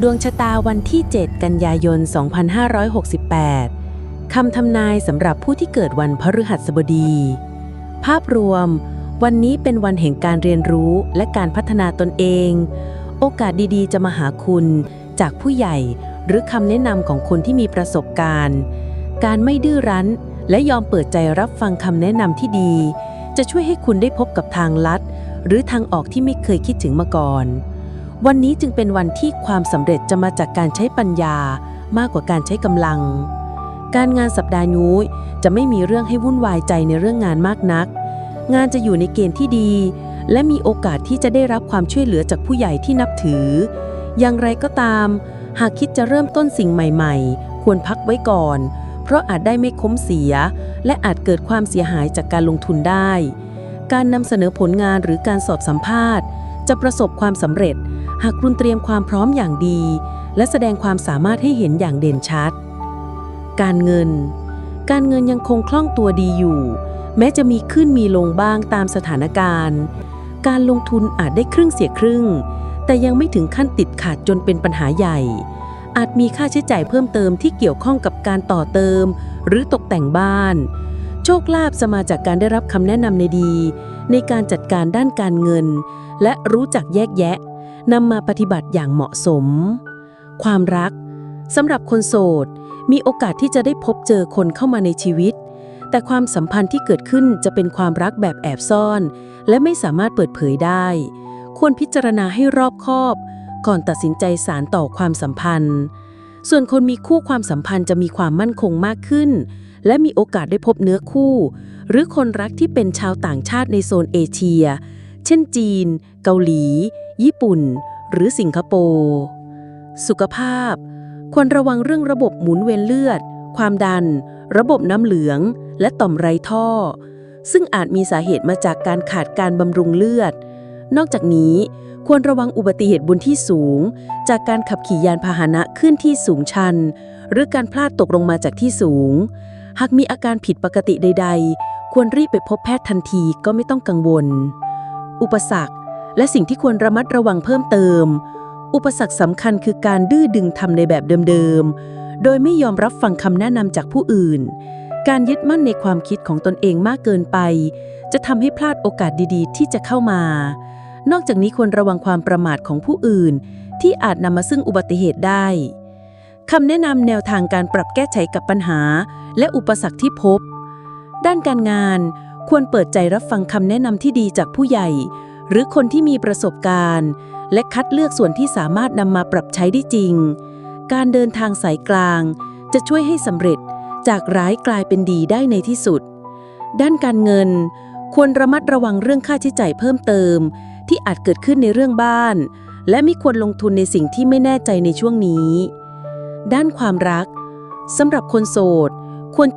ดวงชะตาวันที่ 7 กันยายน 2568 คำทำนายสำหรับผู้ที่เกิดวันพฤหัสบดี ภาพรวม วันนี้เป็นวันแห่งการเรียนรู้และการพัฒนาตนเอง โอกาสดีๆ จะมาหาคุณจากผู้ใหญ่หรือคำแนะนำของคนที่มีประสบการณ์ การไม่ดื้อรั้น และยอมเปิดใจรับฟังคำแนะนำที่ดี จะช่วยให้คุณได้พบกับทางลัด หรือทางออกที่ไม่เคยคิดถึงมาก่อน วันนี้จึงเป็นวันที่ความสำเร็จจะมาจากการใช้ปัญญามากกว่าการใช้กำลัง การงานสัปดาห์นี้จะไม่มีเรื่องให้วุ่นวายใจในเรื่องงานมากนัก งานจะอยู่ในเกณฑ์ที่ดี และมีโอกาสที่จะได้รับความช่วยเหลือจากผู้ใหญ่ที่นับถือ อย่างไรก็ตาม หากคิดจะเริ่มต้นสิ่งใหม่ๆ ควรพักไว้ก่อน เพราะอาจได้ไม่คุ้มเสีย และอาจเกิดความเสียหายจากการลงทุนได้ การนำเสนอผลงานหรือการสอบสัมภาษณ์ จะประสบความสำเร็จ หากคุณเตรียมความพร้อมอย่างดี และแสดงความสามารถให้เห็นอย่างเด่นชัด การเงิน การเงินยังคงคล่องตัวดีอยู่ แม้จะมีขึ้นมีลงบ้างตามสถานการณ์ การลงทุนอาจได้ครึ่งเสียครึ่ง แต่ยังไม่ถึงขั้นติดขัดจนเป็นปัญหาใหญ่ อาจมีค่าใช้จ่ายเพิ่มเติมที่เกี่ยวข้องกับการต่อเติม หรือตกแต่งบ้าน โชคลาภจะมาจากการได้รับคำแนะนำในดี ในการจัดการด้านการเงิน และรู้จักแยกแยะ นำมาปฏิบัติอย่างเหมาะสม ความรักสำหรับคนโสด มีโอกาสที่จะได้พบเจอคนเข้ามาในชีวิต แต่ความสัมพันธ์ที่เกิดขึ้นจะเป็นความรักแบบแอบซ่อน และไม่สามารถเปิดเผยได้ ควรพิจารณาให้รอบคอบ ก่อนตัดสินใจสารต่อความสัมพันธ์ ส่วนคนมีคู่ความสัมพันธ์จะมีความมั่นคงมากขึ้น และมีโอกาสได้พบเนื้อคู่ หรือคนรักที่เป็นชาวต่างชาติในโซนเอเชีย เช่นจีน เกาหลี ญี่ปุ่น หรือสิงคโปร์ สุขภาพ ควรระวังเรื่องระบบหมุนเวียนเลือด ความดัน ระบบน้ำเหลือง และต่อมไรท่อ ซึ่งอาจมีสาเหตุมาจากการขาดการบำรุงเลือด นอกจากนี้ควรระวังอุบัติเหตุบนที่สูง จากการขับขี่ยานพาหนะขึ้นที่สูงชัน หรือการพลาดตกลงมาจากที่สูง หากมีอาการผิดปกติใด ๆ ควรรีบไปพบแพทย์ทันทีก็ไม่ต้องกังวล อุปสรรค และสิ่งที่ควรระมัดระวังเพิ่มเติม อุปสรรคสำคัญคือการดื้อดึงทำในแบบเดิมๆ โดยไม่ยอมรับฟังคำแนะนำจากผู้อื่น การยึดมั่นในความคิดของตนเองมากเกินไป จะทำให้พลาดโอกาสดีๆ ที่จะเข้ามา นอกจากนี้ควรระวังความประมาทของผู้อื่น ที่อาจนำมาซึ่งอุบัติเหตุได้คำแนะนำแนวทางการปรับแก้ไขกับปัญหา และอุปสรรคที่พบ ด้านการงานควรเปิดใจรับฟังคำแนะนำที่ดีจากผู้ใหญ่ หรือคนที่มีประสบการณ์ และคัดเลือกส่วนที่สามารถนำมาปรับใช้ได้จริง การเดินทางสายกลาง จะช่วยให้สำเร็จจากร้ายกลายเป็นดีได้ในที่สุด ด้านการเงิน ควรระมัดระวังเรื่องค่าใช้จ่ายเพิ่มเติม ที่อาจเกิดขึ้นในเรื่องบ้าน และไม่ควรลงทุนในสิ่งที่ไม่แน่ใจในช่วงนี้ ด้านความรักสำหรับคนโสด ควร